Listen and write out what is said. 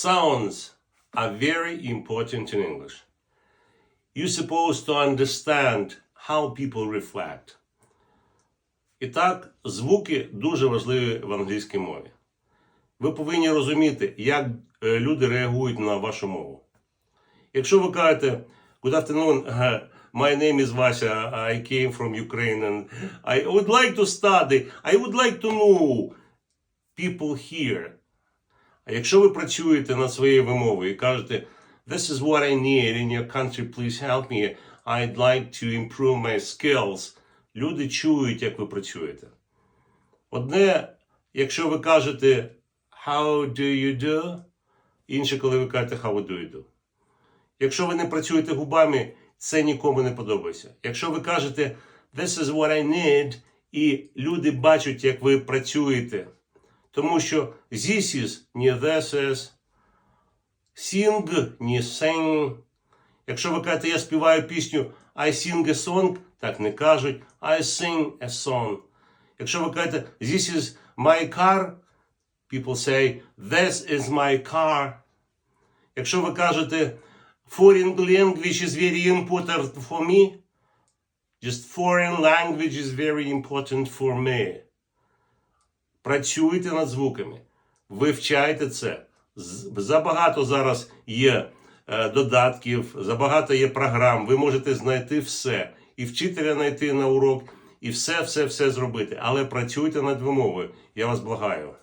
Sounds are very important in English. You're supposed to understand how people reflect. І так, звуки дуже важливі в англійській мові. Ви повинні розуміти, як е, люди реагують на вашу мову. Якщо ви кажете Good afternoon, uh, my name is Vasya, I came from Ukraine and I would like to study, I would like to know people here. А якщо ви працюєте над своєю вимовою і кажете This is what I need in your country, please help me, I'd like to improve my skills, люди чують, як ви працюєте. Одне, якщо ви кажете How do you do? Інше, коли ви кажете How do you do? Якщо ви не працюєте губами, це нікому не подобається. Якщо ви кажете This is what I need, і люди бачать, як ви працюєте. Тому що this is не this is, sing не sing. Якщо ви кажете, я співаю пісню I sing a song, так не кажуть I sing a song. Якщо ви кажете This is my car, people say This is my car. Якщо ви кажете Foreign language is very important for me, just foreign language is very important for me. Працюйте над звуками, вивчайте це. Забагато зараз є е, додатків, забагато є програм. Ви можете знайти все. І вчителя знайти на урок, і все, все, все зробити. Але працюйте над вимовою. Я вас благаю.